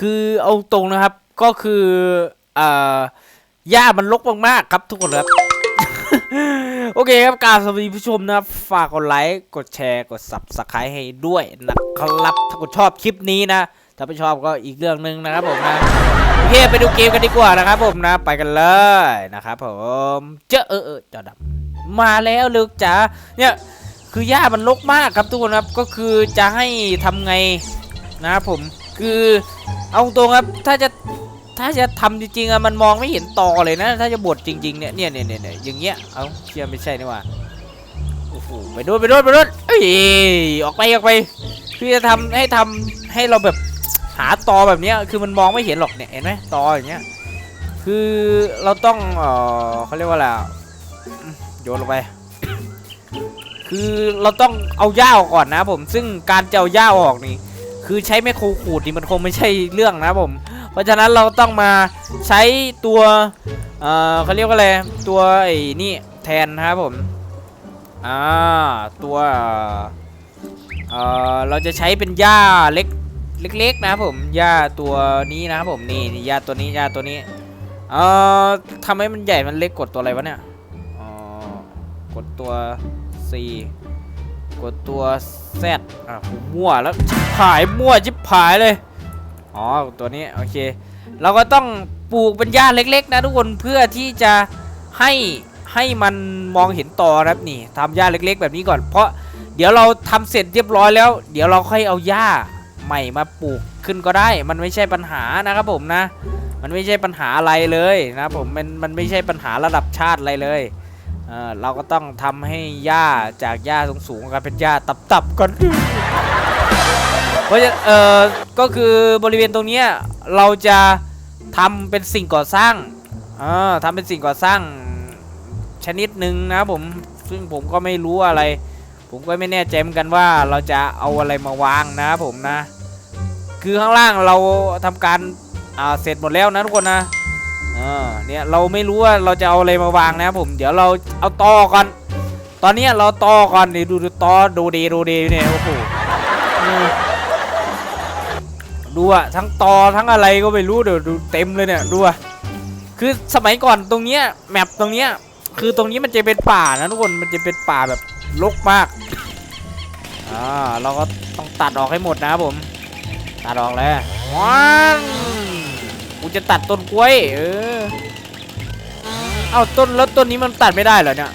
คือเอาตรงนะครับก็คืออ่อหญ้ามันรกมากๆครับทุกคนครับ โอเคครับการสวัสดีผู้ชมนะครับ ฝากกดไลค์ กดแชร์ กด subscribe ให้ด้วยนะครับ ถ้าคุณชอบคลิปนี้นะ ถ้าไม่ชอบก็อีกเรื่องหนึ่งนะครับผมนะ โอเคไปดูเกมกันดีกว่านะครับผมนะ ไปกันเลยนะครับผม เจอเออเออจอดำมาแล้วลึกจ๋า เนี่ยคือหญ้ามันรกมากครับทุกคนครับ ก็คือจะให้ทำไงนะครับผม คือ เอาตรงครับถ้าจะถ้าจะทำจริงๆอะมันมองไม่เห็นต่อเลยนะ ถ้าจะบดจริงๆเนี่ยเนี่ยเนี่ยเนี่ยอย่างเงี้ยเอาเชื่อไม่ใช่นี่ว่าโอ้โหไปโดนไปโดนไปโดนเอ้ยออกไปออกไปคือจะทำให้ทำให้เราแบบหาตอแบบเนี้ยคือมันมองไม่เห็นหรอกเนี่ยเห็นไหมตออย่างเงี้ยคือเราต้องเออเขาเรียกว่าอะไรอะโยนลงไป คือเราต้องเอาหญ้าออกก่อนนะผมซึ่งการจะเอาหญ้าออกนี่ คือใช้แมคโครขูดนี่มันคงไม่ใช่เรื่องนะผม เพราะฉะนั้นเราต้องมาใช้ตัวเอ่อเขาเรียกว่าอะไรตัวไอ้นี่แทนนะครับผมอ่าตัวเอ่อเราจะใช้เป็นหญ้าเล็กเล็กๆนะครับผมหญ้าตัวนี้นะครับผมนี่นี่หญ้าตัวนี้หญ้าตัวนี้เอ่อทำให้มันใหญ่มันเล็กกดตัวอะไรวะเนี่ยอ๋อกดตัว C กดตัว Z อะผมมั่วแล้วชิบหายมั่วชิบหายเลย อ๋อ ตัวนี้ โอเค เราก็ต้องปลูกเป็นหญ้าเล็ก ๆ นะทุกคนเพื่อที่จะให้ให้มันมองเห็นต่อนะครับนี่ทำหญ้าเล็ก ๆ แบบนี้ก่อน เพราะเดี๋ยวเราทำเสร็จเรียบร้อยแล้ว เดี๋ยวเราค่อยเอาหญ้าใหม่มาปลูกขึ้นก็ได้ มันไม่ใช่ปัญหานะครับผมนะ มันไม่ใช่ปัญหาอะไรเลยนะผมมันมันไม่ใช่ปัญหาระดับชาติอะไรเลย เออเราก็ต้องทำให้หญ้าจากหญ้าสูงๆกลายเป็นหญ้าตับๆก่อนเพราะฉะนั้นเออก็คือบริเวณตรงเนี้ยเราจะทำเป็นสิ่งก่อสร้างเอ่าทำเป็นสิ่งก่อสร้างชนิดหนึ่งนะผมซึ่งผมก็ไม่รู้อะไร ผมก็ไม่แน่ใจเหมือนกันว่าเราจะเอาอะไรมาวางนะผมนะ คือข้างล่างเราทำการอ่าเสร็จหมดแล้วนะทุกคนนะ เออเนี่ยเราไม่รู้ว่าเราจะเอาอะไรมาวางนะผมเดี๋ยวเราเอาตอก่อน ตอนเนี้ยเราตอก่อนนี่ดูดูตอดูดีดูดีเนี่ยโอ้โหดูอะทั้งตอทั้งอะไรก็ไม่รู้เดี๋ยวดูเต็มเลยเนี่ยดูอะคือสมัยก่อนตรงเนี้ยแมปตรงเนี้ยคือตรงนี้มันจะเป็นป่านะทุกคนมันจะเป็นป่าแบบรกมากอ่าเราก็ต้องตัดออกให้หมดนะผมตัดออกเลยว้าน กูจะตัดต้นกล้วย เออ เอาต้นแล้วต้นนี้มันตัดไม่ได้เหรอเนี่ย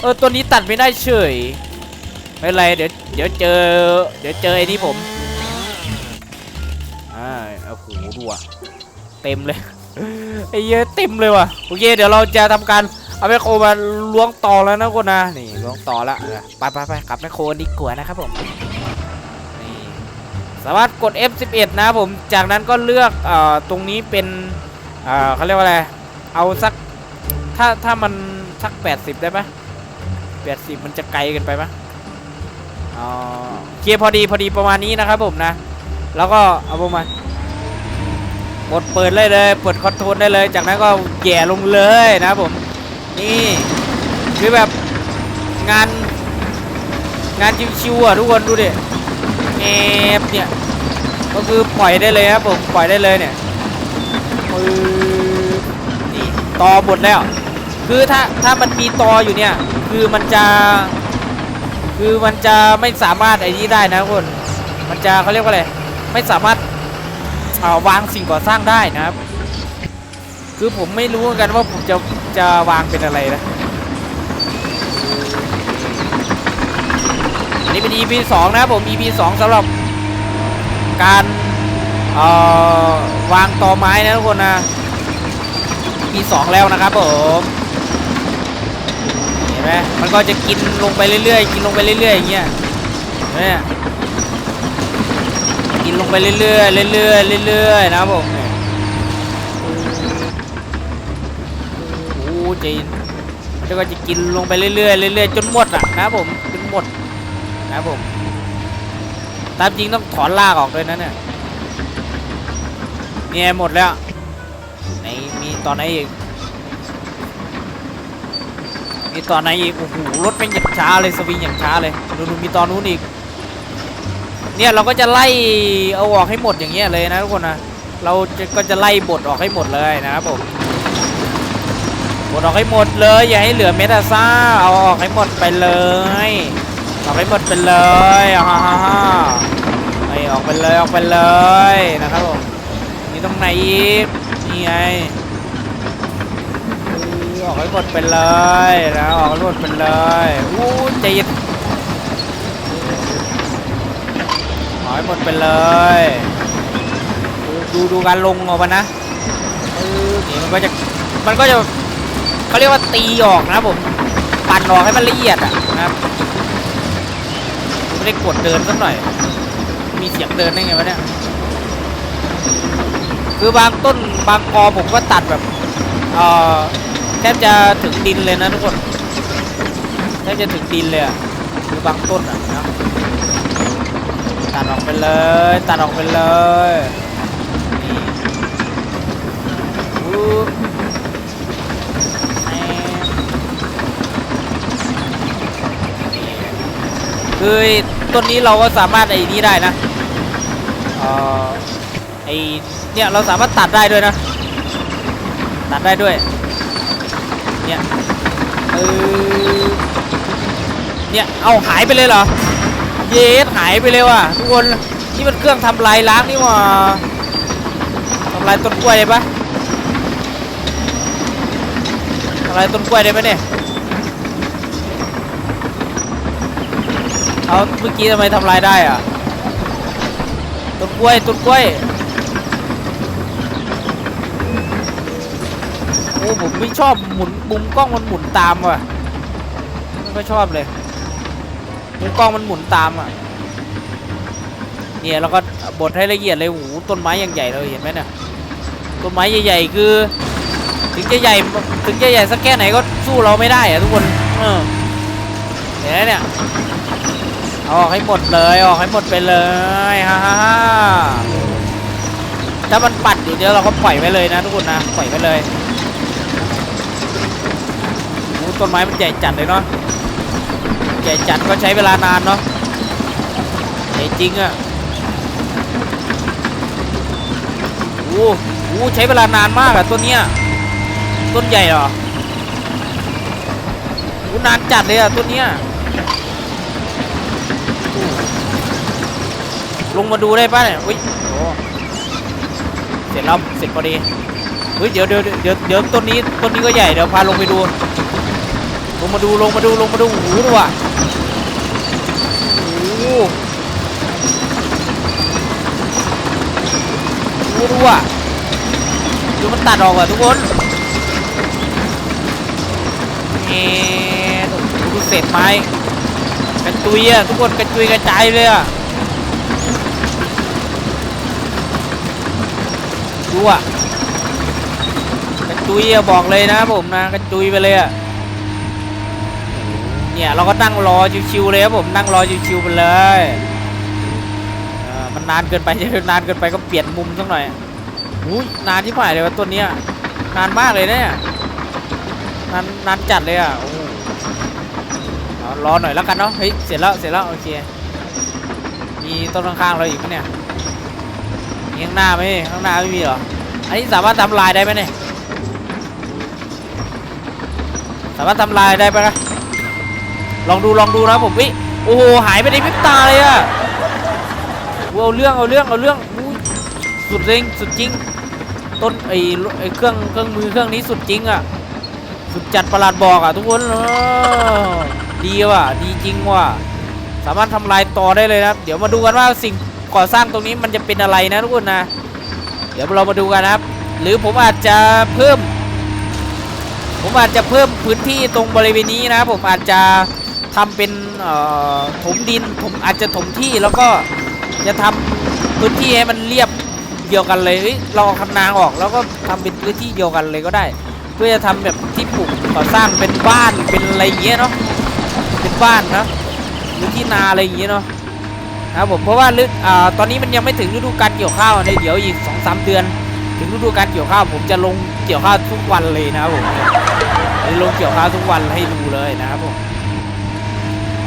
เออต้นนี้ตัดไม่ได้เฉย ไม่เป็นไรเดี๋ยวเดี๋ยวเจอ เดี๋ยวเจอไอ้นี่ผม อ่าโอ้โหดูอะเต็มเลยไอ้เยอะเต็มเลยว่ะโอเคเดี๋ยวเราจะทำการเอาแมคโครมาล้วงต่อแล้วนะคนนะนี่ล้วงต่อล้วเออไปไปไปกลับแมคโครดีกว่านะครับผม สามารถกด F11 นะผมจากนั้นก็เลือกอตรงนี้เป็นเเขาเรียกว่าอะไร เอาสักถ้าถ้ามันสัก 80 ได้ไหม80 มันจะไกลเกันไปไหมอ๋อโอเคพอดีพอดีประมาณนี้นะครับผมนะ แล้วก็เอาประมาณกดเปิดเลยเลยเปิดคอนโทรลได้เลย จากนั้นก็แย่ลงเลยนะผม นี่คือแบบงานงานชิวๆอะทุกคนดูดิ แอบเนี่ย ก็คือปล่อยได้เลยครับผม ปล่อยได้เลยเนี่ยปื๊บนี่ตอหมดแล้ว คือถ้าถ้ามันมีตออยู่เนี่ย คือมันจะ คือมันจะไม่สามารถไอ้นี้ได้นะทุกคน มันจะเขาเรียกว่าอะไร ไม่สามารถเอ่อวางสิ่งก่อสร้างได้นะครับ คือผมไม่รู้เหมือนกันว่าผมจะจะวางเป็นอะไรนะ นี้เป็น EP 2 นะครับผม EP 2สำหรับการวางต่อไม้นะทุกคนนะ EP 2 แล้วนะครับผมเห็นไหมมันก็จะกินลงไปเรื่อยๆ กินลงไปเรื่อยๆอย่างเงี้ยเนี่ยกินลงไปเรื่อยๆเรื่อยๆเรื่อยๆนะครับผมโอ้จีนมันก็จะกินลงไปเรื่อยๆเรื่อยๆจนหมดอะนะผม นะครับผมตามจริงต้องถอนรากออกด้วยนะเนี่ยเนี่ยหมดแล้วไหนมีตอนไหนอีกมีตอนไหนอีกโอ้โหรถเป็นอย่างช้าเลยสวิงอย่างช้าเลยดูดูมีตอนนู้นอีกเนี่ยเราก็จะไล่เอาออกให้หมดอย่างเงี้ยเลยนะทุกคนนะเราจะก็จะไล่บดออกให้หมดเลยนะครับผมบดออกให้หมดเลยอย่าให้เหลือเมตาซ่าเอาออกให้หมดไปเลย ออกให้หมดไปเลยฮ่าฮ่าฮ่าไอออกไปเลยออกไปเลยนะครับผมมีตรงไหนอีกนี่ไงออกให้หมดไปเลยนะออกให้หมดไปเลยอู้ใจเย็นขอให้หมดไปเลยดูดูการลงออกมานะนี่มันก็จะมันก็จะเขาเรียกว่าตีออกนะครับผมปั่นออกให้มันละเอียดอะนะครับ ไม่ได้กดเดินสักหน่อย มีเสียงเดินได้ไงวะเนี่ย คือบางต้นบางกอผมก็ตัดแบบเอ่อแทบจะถึงดินเลยนะทุกคนแทบจะถึงดินเลยคือบางต้นอะนะตัดออกไปเลย ตัดออกไปเลยนี่อู้แหมนี่ คือต้นนี้เราก็สามารถไอ้นี่ได้นะเอ่อไอ้เนี่ยเราสามารถตัดได้ด้วยนะ ตัดได้ด้วย เนี่ยเออเนี่ยเอาหายไปเลยเหรอ เยสหายไปเลยว่ะทุกคนนี่มันเครื่องทำลายล้างนี่หว่าทำลายต้นกล้วยได้ปะทำลายต้นกล้วยได้ไหมเนี่ย เอาเมื่อกี้ทำไมทำลายได้อะต้นกล้วยต้นกล้วยโอ้ผมไม่ชอบหมุนมุมกล้องมันหมุนตามว่ะไม่ค่อยชอบเลยมุมกล้องมันหมุนตามอะเนี่ยเราก็บดให้ละเอียดเลยโอ้ต้นไม้อย่างใหญ่เลยเห็นไหมเนี่ยต้นไม้ใหญ่ๆคือ ถึงจะใหญ่ถึงจะใหญ่สักแค่ไหนก็สู้เราไม่ได้อะทุกคนเออเห็นไหมเนี่ย ออกให้หมดเลยออกให้หมดไปเลยฮ่าฮ่าฮ่าถ้ามันปัดอยู่เดี๋ยวเราก็ปล่อยไว้เลยนะทุกคนนะปล่อยไว้เลยโอ้ต้นไม้มันใหญ่จัดเลยเนาะใหญ่จัดก็ใช้เวลานานเนาะใหญ่จริงอะ่ะโอ้โหใช้เวลานานมากอะต้นเนี้ยต้นใหญ่เหรอโอ้นานจัดเลยอะต้นเนี้ยโอ้ ลงมาดูได้ป่ะเนี่ยอุ้ยโอ้เสร็จแล้วเสร็จพอดีเฮ้ยเดี๋ยวเดี๋ยวเดี๋ยวเดี๋ยวต้นนี้ต้นนี้ก็ใหญ่เดี๋ยวพาลงไปดู ลงมาดูลงมาดูลงมาดูโอ้โหดูอะโอ้หโอ้โหดูอะดูมันตัดออกอะทุกคนเอ๊ดูเศษไม้กระจุยอะทุกคนกระจุยกระจายเลยอะ ดูอะกระจุยอะบอกเลยนะผมนะกระจุยไปเลยอะเนี่ยเราก็นั่งรอชิวๆเลยครับผมนั่งรอชิวๆไปเลยอ่อมันนานเกินไปนานเกินไปก็เปลี่ยนมุมสักหน่อยอุ้ยนานที่ผ่านเลยว่าต้นเนี้ยนานมากเลยเนี่ยนานนานจัดเลยอะโอ้โหเอารอหน่อยแล้วกันเนาะเฮ้ยเสร็จแล้วเสร็จแล้วโอเคมีต้นข้างๆเราอีกไหมเนี่ย ข้างหน้าไหมข้างหน้าไม่มีเหรอ อันนี้สามารถทำลายได้ไหมเนี่ย สามารถทำลายได้ไหมนะลองดูลองดูนะผมวิโอ้โหหายไปในพริบตาเลยอะเอาเรื่องเอาเรื่องเอาเรื่องอู้สุดจริงสุดจริง ต้นไอ้ไอ้เครื่องเครื่องมือเครื่องนี้สุดจริงอะสุดจัดประหลาดบอกอะทุกคนดีว่ะดีจริงว่ะสามารถทำลายต่อได้เลยนะครับเดี๋ยวมาดูกันว่าสิ่ง ก่อสร้างตรงนี้มันจะเป็นอะไรนะทุกคนนะ เดี๋ยวเรามาดูกันนะครับ หรือผมอาจจะเพิ่ม ผมอาจจะเพิ่มพื้นที่ตรงบริเวณนี้นะครับผมอาจจะทำเป็นถมดินผมอาจจะถมที่แล้วก็จะทำพื้นที่ให้มันเรียบเดียวกันเลยเอ้ยเราคันนางออกแล้วก็ทำเป็นพื้นที่เดียวกันเลยก็ได้ เพื่อจะทำแบบที่ปลูกก่อสร้างเป็นบ้านเป็นอะไรอย่างเงี้ยเนาะเป็นบ้านนะหรือที่นาอะไรอย่างเงี้ยเนาะ นะครับผมเพราะว่าฤดูอ่าตอนนี้มันยังไม่ถึงฤดูการเกี่ยวข้าวเลยเดี๋ยวอีกสองสามเดือน ถึงฤดูการเกี่ยวข้าวผมจะลงเกี่ยวข้าวทุกวันเลยนะครับผมลงเกี่ยวข้าวทุกวันให้ดูเลยนะครับผม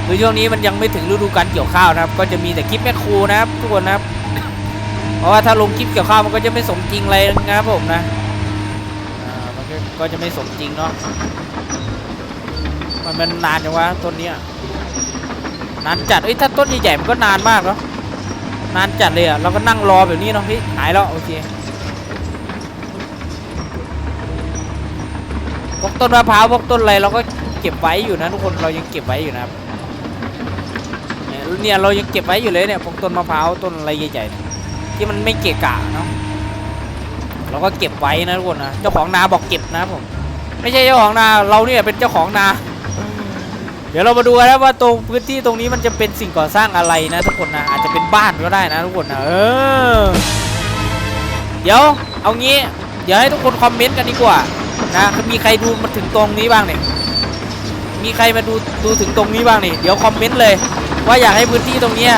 คือช่วงนี้มันยังไม่ถึงฤดูการเกี่ยวข้าวนะครับ ก็จะมีแต่คลิปแม่ครูนะครับ ทุกคนนะครับ เพราะว่าถ้าลงคลิปเกี่ยวข้าวมันก็จะไม่สมจริงอะไรนะครับผมนะมันก็จะไม่สมจริงเนาะมันมันนานจังวะต้นเนี้ย นานจัดเอ้ยถ้าต้นใหญ่ๆมันก็นานมากเนาะนานจัดเลยอะเราก็นั่งรอแบบนี้เนาะพี่หายแล้วโอเคพวกต้นมะพร้าวพวกต้นอะไรเราก็เก็บไว้อยู่นะทุกคนเรายังเก็บไว้อยู่นะครับเนี่ยเรายังเก็บไว้อยู่เลยเนี่ยพวกต้นมะพร้าวต้นอะไรใหญ่ๆที่มันไม่เกะกะเนาะเราก็เก็บไว้นะทุกคนนะเจ้าของนาบอกเก็บนะผมไม่ใช่เจ้าของนาเราเนี่ยเป็นเจ้าของนา เดี๋ยวเรามาดูกันนะว่าตรงพื้นที่ตรงนี้มันจะเป็นสิ่งก่อสร้างอะไรนะทุกคนนะอาจจะเป็นบ้านก็ได้นะทุกคนนะเออเดี๋ยวเอางี้ เดี๋ยวให้ทุกคนคอมเมนต์กันดีกว่านะมีใครดูมาถึงตรงนี้บ้างเนี่ยมีใครมาดูดูถึงตรงนี้บ้างนี่เดี๋ยวคอมเมนต์เลย ว่าอยากให้พื้นที่ตรงเนี้ย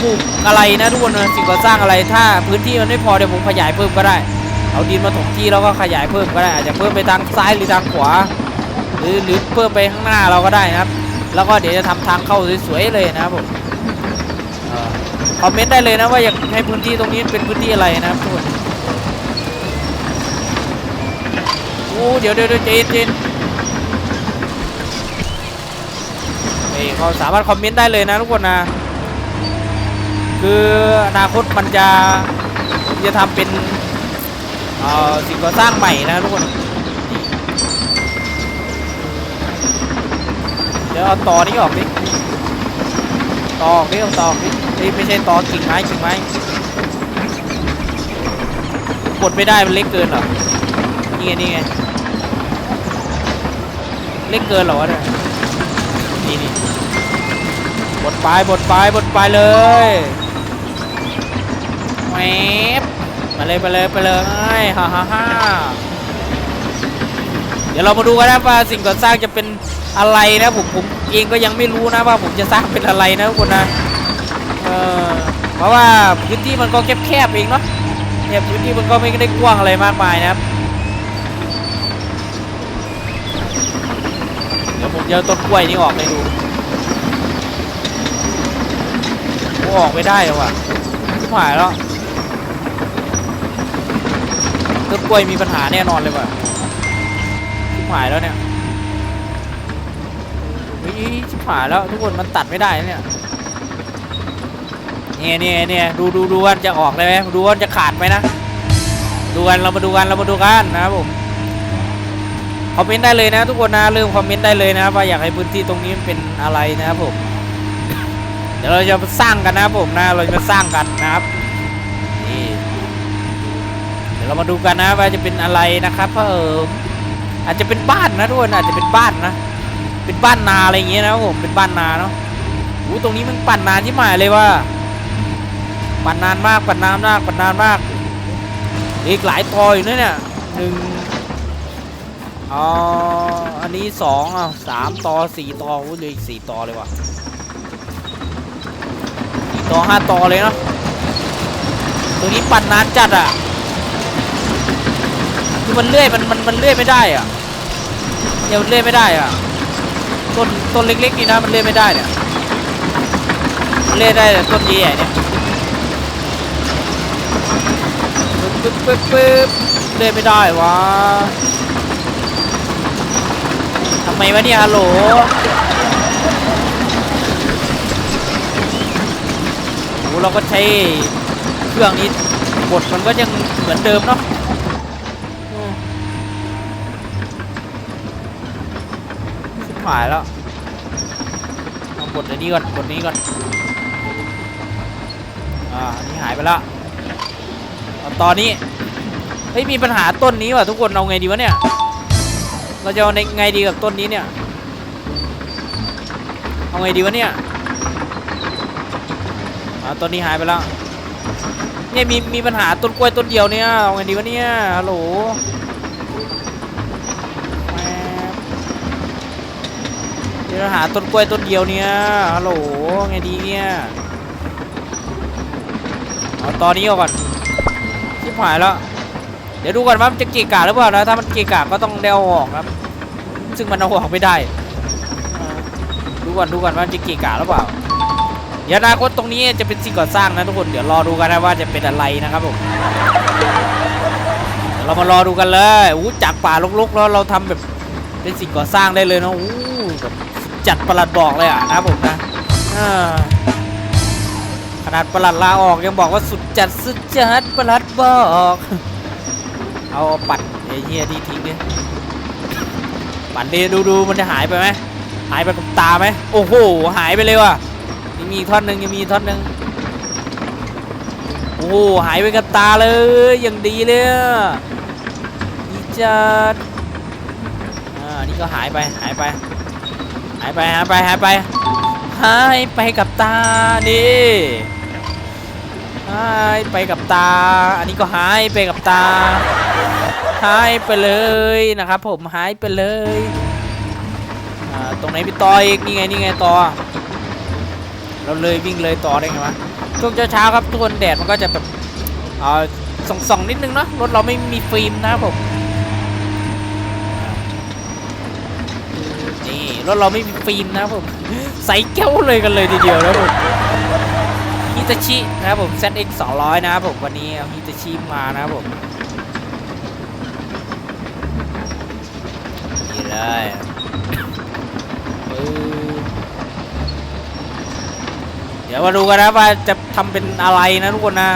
ปลูกอะไรนะทุกคนนะสิ่งก่อสร้างอะไรถ้าพื้นที่มันไม่พอเดี๋ยวผมขยายเพิ่มก็ได้ เอาดินมาถมที่แล้วก็ขยายเพิ่มก็ได้อาจจะเพิ่มไปทางซ้ายหรือทางขวา รือหรือเพิ่มไปข้างหน้าเราก็ได้นะครับ แล้วก็เดี๋ยวจะทำทางเข้าสวยๆเลยนะครับผมคอมเมนต์ได้เลยนะว่าอยากให้พื้นที่ตรงนี้เป็นพื้นที่อะไรนะครับทุกคนโอ้เดี๋ยวเดี๋ยวเดี๋ยวเจนเจนเฮ้ยเขาสามารถคอมเมนต์ได้เลยนะทุกคนนะคืออนาคตมันจะจะทำเป็นอ่อสิ่งก่อสร้างใหม่นะทุกคน เดี๋ยวเอาตอนี้ออกดิตอออกดิเอาตอออกดิเฮ้ยไม่ใช่ตอกิ่งไม้กิ่งไม้กดไม่ได้มันเล็กเกินหรอนี่ไงนี่ไงเล็กเกินหรอวะเนี่ยนี่นี่บดปลายบดปลายบดปลายเลยแหวมาเลยไปเลยไปเลยฮ่าฮ่าฮ่าเดี๋ยวเรามาดูกันนะว่าสิ่งก่อสร้างจะเป็น อะไรนะผมผมเองก็ยังไม่รู้นะว่าผมจะสร้างเป็นอะไรนะทุกคนนะเออเพราะว่าพื้นที่มันก็แคบๆเองเนาะเนี่ยพื้นที่มันก็ไม่ได้กว้างอะไรมากมายนะครับเดี๋ยวผมจะเอาต้นกล้วยนี้ออกให้ดูโอ้ออกไม่ได้แล้วว่ะชิบหายแล้วต้นกล้วยมีปัญหาแน่นอนเลยว่ะชิบหายแล้วเนี่ย เฮ้ชิบหายแล้วทุกคนมันตัดไม่ได้เนี่ยเนี่ยเนี่ยเนี่ยดูดูดูกันจะออกเลยไหมดูกันจะขาดไหมนะดูกันเรามาดูกันเรามาดูกันนะครับผมคอมเมนต์ได้เลยนะ ทุกคนนะเริ่มคอมเมนต์ได้เลยนะครับว่าอยากให้พื้นที่ตรงนี้เป็นอะไรนะครับผมเดี๋ยวเราจะมาสร้างกันนะครับผมนะเราจะมาสร้างกันนะครับนี่เดี๋ยวเรามาดูกันนะว่าจะเป็นอะไรนะครับเพิ่มอาจจะเป็นบ้านนะทุกคนอาจจะเป็นบ้านนะ เป็นบ้านนาอะไรอย่างเงี้ยนะครับผมเป็นบ้านนาเนาะอู้ตรงนี้มันปั่นนานที่หมายเลยว่าปั่นนานมากปั่นนานมากปั่นนานมาก อีกหลายตออยู่นะเนี่ยหนึ่งอ๋ออันนี้สองอะสามต่อสี่ต่ออุ้ยเลยสี่ต่อเลยว่ะสี่ต่อห้าต่อเลยเนาะตัวนี้ปั่นนานจัดอะคือมันเลื่อยมันมันมันเลื่อยไม่ได้อะเนี่ยมันเลื่อยไม่ได้อะ ต้นเล็กๆนี่นะมันเลื่อยไม่ได้เนี่ยมันเลื่อยได้แต่ต้นใหญ่เนี่ยปึ๊บปึ๊บปึ๊บเลื่อยไม่ได้วะทำไมวะเนี่ยฮัลโหลโอ้เราก็ใช้เครื่องนี้บทมันก็ยังเหมือนเดิมเนาะหายแล้ว เอาบทอันนี้ก่อนบทนี้ก่อนอ่าอันนี้หายไปแล้วตอนนี้เฮ้ยมีปัญหาต้นนี้ว่ะทุกคนเอาไงดีวะเนี่ยเราจะเอาในไงดีกับต้นนี้เนี่ยเอาไงดีวะเนี่ยอ่าต้นนี้หายไปแล้วเนี่ยมีมีปัญหาต้นกล้วยต้นเดียวเนี่ยเอาไงดีวะเนี่ยฮัลโหลแป๊บ มีปัญหาต้นกล้วยต้นเดียวเนี่ยฮัลโหลไงดีเนี่ยเอาตอนนี้เอาก่อนชิบหายแล้ว เดี๋ยวดูก่อนว่ามันจะเกะกะหรือเปล่านะ ถ้ามันเกะกะก็ต้องได้เอาออกครับ ซึ่งมันเอาออกไม่ได้ ดูก่อนดูก่อนว่าจะเกะกะหรือเปล่า เดี๋ยวอนาคตตรงนี้จะเป็นสิ่งก่อสร้างนะทุกคน เดี๋ยวรอดูกันนะว่าจะเป็นอะไรนะครับผมเรามารอดูกันเลยอู้จากป่ารกๆแล้วเราทำแบบเป็นสิ่งก่อสร้างได้เลยเนาะอู้แบบสุด จัดประหลัดบอกเลยอะนะผมนะขนาดประหลัดลาออกยังบอกว่าสุดจัดสุดจัดประหลัดบอก เอาปัดไอ้เหี้ยที่ทิ้งดิปัดดิดูดูมันจะหายไปไหมหายไปกับตาไหมโอ้โหหายไปเลยว่ะยังมีท่อนหนึ่งยังมีท่อนหนึ่งโอ้โหหายไปกับตาเลยอย่างดีเลยอะดีจัดอ่านี่ก็หายไปหายไปายไปหายไปหายไปหายไปกับตานี่หายไปกับตา อันนี้ก็หายไปกับตาหายไปเลยนะครับ ผมหายไปเลยตรงไหนพี่ต่ออีกนี่ไงนี่ไงต่อเราเลยวิ่งเลยต่อได้ไงวะช่วงเช้าๆครับทุกคนแดดมันก็จะแบบอ่าส่องๆนิดนึงเนาะรถเราไม่มีฟิล์มนะครับผม นี่รถเราไม่มีฟิล์มนะผมใส่แก้วเลยกันเลยทีเดียวนะผมฮิตาชินะครับผม ZX 200 นะครับผมวันนี้เอาฮิตาชิมานะครับผมนี่เลยเดี๋ยวมาดูกันนะว่าจะทำเป็นอะไรนะทุกคนนะ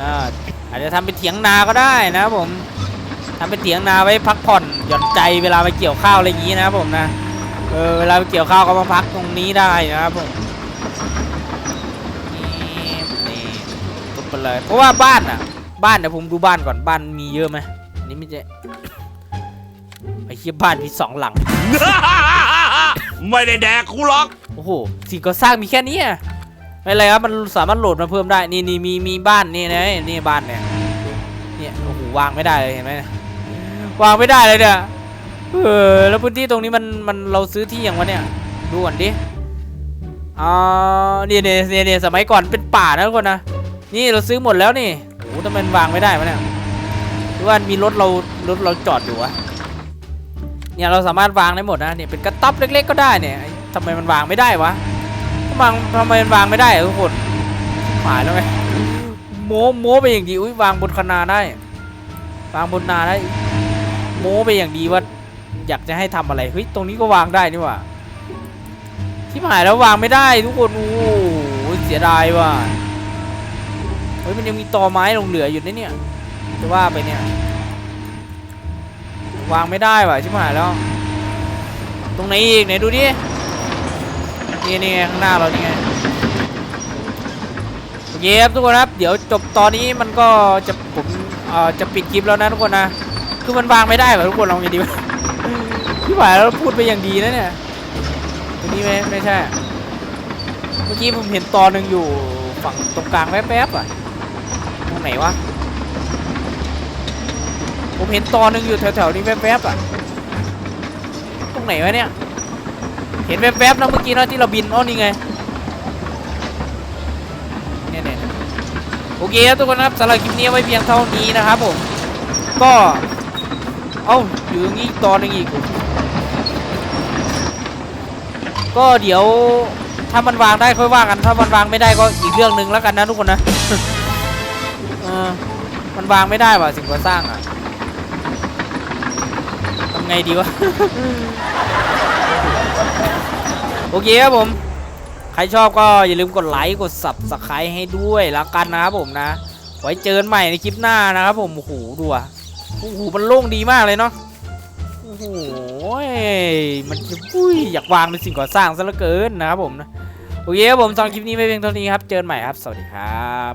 อาอาจจะทำเป็นเถียงนาก็ได้นะครับผมทำเป็นเถียงนาไว้พักผ่อนหย่อนใจเวลาไปเกี่ยวข้าวอะไรอย่างนี้นะครับผมนะ เออเวลาไปเกี่ยวข้าวก็มาพักตรงนี้ได้นะครับผมนี่นี่ทุบไปเลยเพราะว่าบ้านอะ บ้านเดี๋ยวผมดูบ้านก่อนบ้านมีเยอะไหมอันนี้ไม่ใช่ไอ้เหี้ยบ้านมีสองหลัง ไม่ได้แดกกูหรอก โอ้โหสิ่งก่อสร้างมีแค่นี้อะไม่เป็นไรครับมันสามารถโหลดมาเพิ่มได้ นี่นี่มีมีบ้านนี่นะนี่บ้านเนี่ยเนี่ยโอ้โหวางไม่ได้เลยเห็นไหมวางไม่ได้เลยเนี่ย เออแล้วพื้นที่ตรงนี้มันมันเราซื้อที่อย่างวะเนี่ยดูก่อนดิอ๋อเนี่ยเนี่ยเนี่ยเนี่ยสมัยก่อนเป็นป่านะทุกคนนะนี่เราซื้อหมดแล้วนี่โอ้โหทำไมวางไม่ได้วะเนี่ยหรือว่ามีรถเรารถเราจอดอยู่วะเนี่ยเราสามารถวางได้หมดนะเนี่ยเป็นกระต๊อบเล็ก ๆ ก็ได้เนี่ยทำไมมันวางไม่ได้วะทำไมทำไมมันวางไม่ได้ทุกคนหายแล้วไงโม้โม้ไปอย่างดีอุ้ยวางบนคะนาได้ วางบนนาได้ โม้ไปอย่างดีว่า อยากจะให้ทำอะไรเฮ้ยตรงนี้ก็วางได้นี่ว่าที่หายแล้ววางไม่ได้ทุกคนโอ้เสียดายว่ะเฮ้ยมันยังมีตอไม้ลงเหลืออยู่นะเนี่ยจะว่าไปเนี่ยวางไม่ได้ว่ะชิบหายแล้ว ตรงไหนอีกไหนดูดินี่นี่ข้างหน้าเรานี่ไงเคครับทุกคนครับ เดี๋ยวจบตอนนี้มันก็จะผมเอ่อจะปิดคลิปแล้วนะทุกคนนะ คือมันวางไม่ได้ว่ะทุกคนลองไงดีวะ ชิบหายแล้วพูดไปอย่างดีนะเนี่ยตรงนี้ไม่ไม่ใช่ เมื่อกี้ผมเห็นตอนหนึ่งอยู่ฝั่งตรงกลางแป๊บๆอะตรงไหนวะ ผมเห็นตอนหนึ่งอยู่แถวๆนี้แวบๆอะ ตรงไหนวะเนี่ย เห็นแวบๆนะเมื่อกี้นอะที่เราบินอ้อนี่ไงนี่เนี่ยเนี่ยโอเคครับทุกคนครับสำหรับคลิปนี้ไว้เพียงเท่านี้นะครับผม ก็ เอ้า อยู่ตรงนี้ตอนนึงอีก ก็เดี๋ยวถ้ามันวางได้ค่อยว่ากัน ถ้ามันวางไม่ได้ก็อีกเรื่องหนึ่งแล้วกันนะทุกคนนะเออมันวางไม่ได้ว่ะสิ่งก่อสร้างอะทำไงดีวะ โอเคครับผม ใครชอบก็อย่าลืมกดไลค์ กด subscribe ให้ด้วยแล้วกันนะครับผมนะ ไว้เจอกันใหม่ในคลิปหน้านะครับผม โอ้โหดูอะโอ้โหมันโล่งดีมากเลยเนาะ อ้โหมันจะปุ้ยอยากวางเป็นสิ่งก่อสร้างซะเหลือเกินนะครับผมนะโอเคครับผมสอนคลิปนี้ไม่เพียงเท่านี้ครับ เจอกันใหม่ครับ สวัสดีครับ